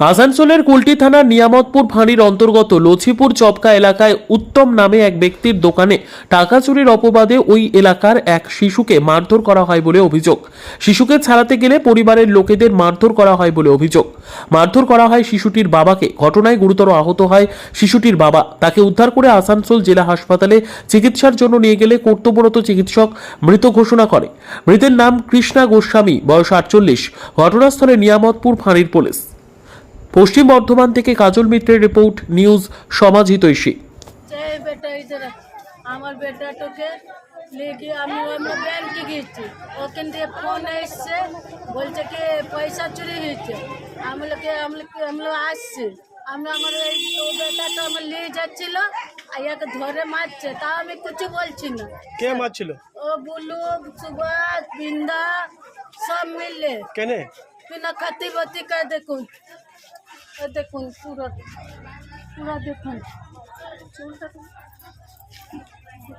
আসানসোলের কুলটি থানার নিয়ামতপুর ফাঁড়ির অন্তর্গত লছিপুর চপকা এলাকায় উত্তম নামে এক ব্যক্তির দোকানে টাকা চুরির অপবাদে ওই এলাকার এক শিশুকে মারধর করা হয় বলে অভিযোগ। শিশুকে ছাড়াতে গেলে পরিবারের লোকেদের মারধর করা হয় বলে অভিযোগ। মারধর করা হয় শিশুটির বাবাকে। ঘটনায় গুরুতর আহত হয় শিশুটির বাবা। তাকে উদ্ধার করে আসানসোল জেলা হাসপাতালে চিকিৎসার জন্য নিয়ে গেলে কর্তব্যরত চিকিৎসক মৃত ঘোষণা করে। মৃতের নাম কৃষ্ণা গোস্বামী, বয়স আটচল্লিশ। ঘটনাস্থলে নিয়ামতপুর ফাঁড়ির পুলিশ। পশ্চিম বর্ধমান থেকে কাজল মিত্রের রিপোর্ট নিউজ সমাজ হিতৈষী। আমার বেটাটাকে লেগে আমি আমরা ব্যাংকে গিয়েছি ওখান থেকে ফোন এসছে বলছে কি পয়সা চুরি হয়েছে। আমলোকে আমলোকে আমলো আসছে। আমরা আমার এই ও বেটাটা আমার নিয়ে যাচ্ছিল আর ইয়াকে ধরে মারছে। তাও আমি কিছু বলছি না। কে মারছিল? ও বুলু সুভাষ বিন্দা সব মিললে কেনে? বিনা খাতি বাতি का দেখুন। দেখুন পুরো পুরো দেখুন। চুলটা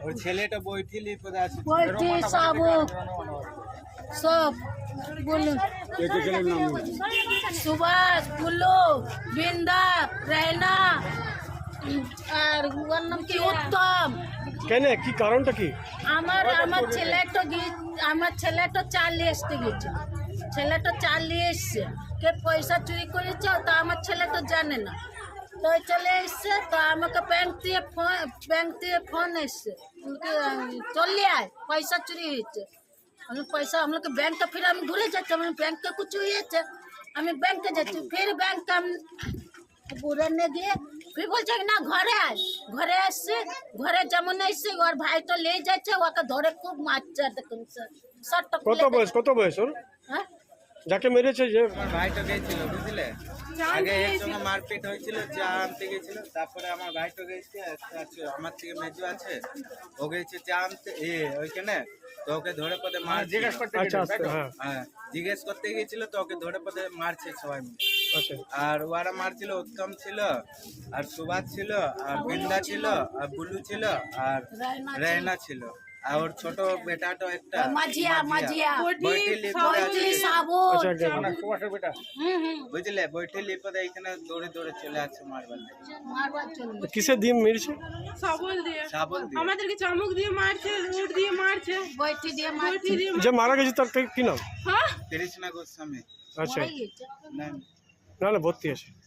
ওর ছেলেটা বইঠিলি পরে আছে। শাবুক সব বলুন। সুভাষ বুলু বিন্দা রেনা আর ওর নাম কি? উত্তম। কেনে কি কারণটা কি? আমার আমার ছেলেটা আমার ছেলেটা চালিয়ে আসতে গেছে ছেলেটা চালিয়ে এসছে। কে পয়সা চুরি করেছে, তা আমার ছেলে তো জানে না। তো চলে এসছে, তো আমাকে ব্যাংক দিয়ে ফোন ব্যাংক দিয়ে ফোন এসছে। চলে আয়, পয়সা চুরি হয়েছে। আমি পয়সা, আমাকে ব্যাংকটা ফিরে আমি ভুলে যাচ্ছি, আমি ব্যাংকে কিছু হয়েছে আমি ব্যাংকে যাচ্ছি, ফির ব্যাংক আমি পুরানে গিয়ে ফির বলছে কি, না ঘরে আস ঘরে আসছে ঘরে যেমন এসছে ওর ভাই তো লে যাচ্ছে ওকে ধরে খুব মারছে দেখুন স্যার কত বয়স কত বয়স ওর? হ্যাঁ? যাকে মেরেছে যে আমার ভাইটা গেছিল বুঝলে? আগে এর সঙ্গে মারপিট হয়েছিল চা আনতে গেছিল তারপরে আমার ভাইটা গেছে আমার থেকে মেজু আছে ও গেছে চা আনতে এ ওইখানে তো ওকে ধরে পদে মার জিজ্ঞেস করতে আচ্ছা আচ্ছা হ্যাঁ। হ্যাঁ জিজ্ঞেস করতে গেছিল তো ওকে ধরে পদে মারছে সবাই মিলে। আচ্ছা। আর ওরা মারছিল উত্তম ছিল আর সুভাষ ছিল আর বৃন্দা ছিল আর বুলু ছিল আর রায়না ছিল। মাঝিয়া মাঝিয়া। বইটিলি পরে বলছি আছে। সাবুন। আচ্ছা হুম হুম। বুঝলে? বইটি লিপদে এখানে দৌড়ে দৌড়ে চলে আছে মারবার। কিসে দিয়ে মেরেছে? সবল দিয়ে। সাবল দিয়ে। আমাদেরকে চামুক দিয়ে মারছে রুট দিয়ে মারছে। বইটি দিয়ে মারছি। যে মারা গেছে তার কি- নাম? হ্যাঁ? কৃষ্ণা গোস্বামী। আচ্ছা। না না ভর্তি আছে।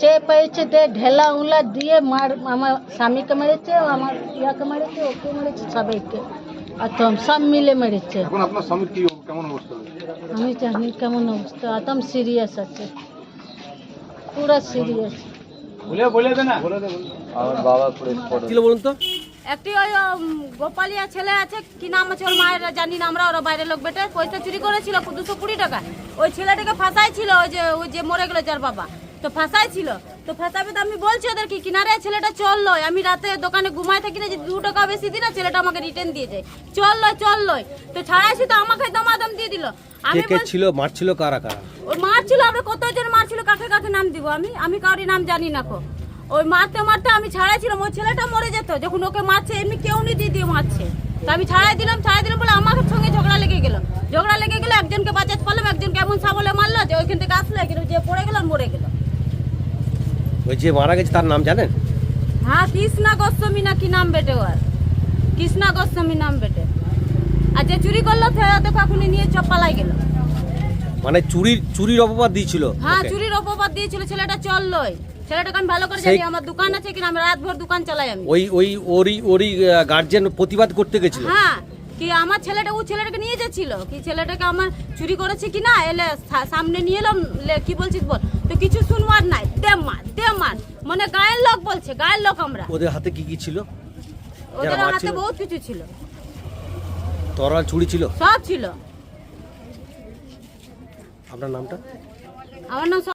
চে পেয়েছে দিয়ে ঢেলা উলা দিয়ে মার আমার স্বামীকে মেরেছে ও আমার ইয়াকে মেরেছে ওকে মেরেছে সবাইকে। আর তো সব মিলে মেরেছে। এখন আপনার স্বামীর কি কেমন অবস্থা? আমি জানি কেমন অবস্থা। একদম সিরিয়াস আছে। পুরো সিরিয়াস করছিল বলুন তো? একটি ওই গোপালিয়া ছেলে আছে কি নাম আছে ওর মায়ের জানি না আমরা ওরা বাইরের লোক বেটে পয়সা চুরি করেছিল দুশো কুড়ি টাকা। ওই ছেলেটাকে ফাঁসাই ছিল ওই যে ওই যে মরে গেল যার বাবা। তো ফাঁসাই ছিল তো ফাঁসাবে তো আমি বলছি ওদের কি কিনারে ছেলেটা চলল আমি রাতে দোকানে ঘুমাই থাকি না যে দু টাকা বেশি দিই না ছেলেটা আমাকে রিটার্ন দিয়ে যায়। চল লয় চল চলল তো ছাড়াইছি তো আমাকে দমাদম দিয়ে দিল। আমি বল- ছিল মারছিল কারা কারা? ওই মারছিল আমরা কতজন মারছিল কাকে কাকে নাম দিব আমি? আমি কাউরি নাম জানি না কো। ওই মারতে মারতে আমি ছাড়াইছিলাম ওই ছেলেটা মরে যেত যখন ওকে মারছে এমনি কেউ নি দিয়ে দিয়ে মারছে। তো আমি ছাড়াই দিলাম ছাড়াই দিলাম বলে আমার সঙ্গে ঝগড়া লেগে গেল। ঝগড়া লেগে গেলে একজনকে বাঁচাতে পারলাম একজনকে এমন সাবলে মারলো যে ওইখান থেকে আসলো এখানে যে পড়ে গেল আর মরে গেল ওই যে মারা গেছে তার নাম জানেন? হ্যাঁ কৃষ্ণা গোস্বামী নাকি নাম বেটে ওর? কৃষ্ণা গোস্বামী নাম বেটে। আর যে চুরি করল দেখো এখন নিয়ে চপ্পালাই গেল। মানে চুরির চুরির অপবাদ দিয়েছিল হ্যাঁ। চুরির অপবাদ দিয়েছিল ছেলেটা চললোই ছেলেটাকে আমি ভালো করে জানি আমার দোকান আছে কিনা আমি রাত ভর দোকান চালাই আমি। ওই ওই ওরই ওরই গার্জেন প্রতিবাদ করতে গেছিল? হ্যাঁ কি আমার ছেলেটা ও ছেলেটাকে নিয়ে যাচ্ছিল? কি ছেলেটাকে আমার চুরি করেছে কি না? এলে সামনে নিয়ে এলাম কি বলছিস বল? তো কিছু শুনবার নাই। দে মার দে মার মানে গায়ের লোক বলছে গায়ের লোক আমরা। ওদের হাতে কি কি ছিল? ওদের হাতে? বহুত কিছু ছিল। তরোয়াল চুরি ছিল? সব ছিল। আপনার নামটা? আমার নাম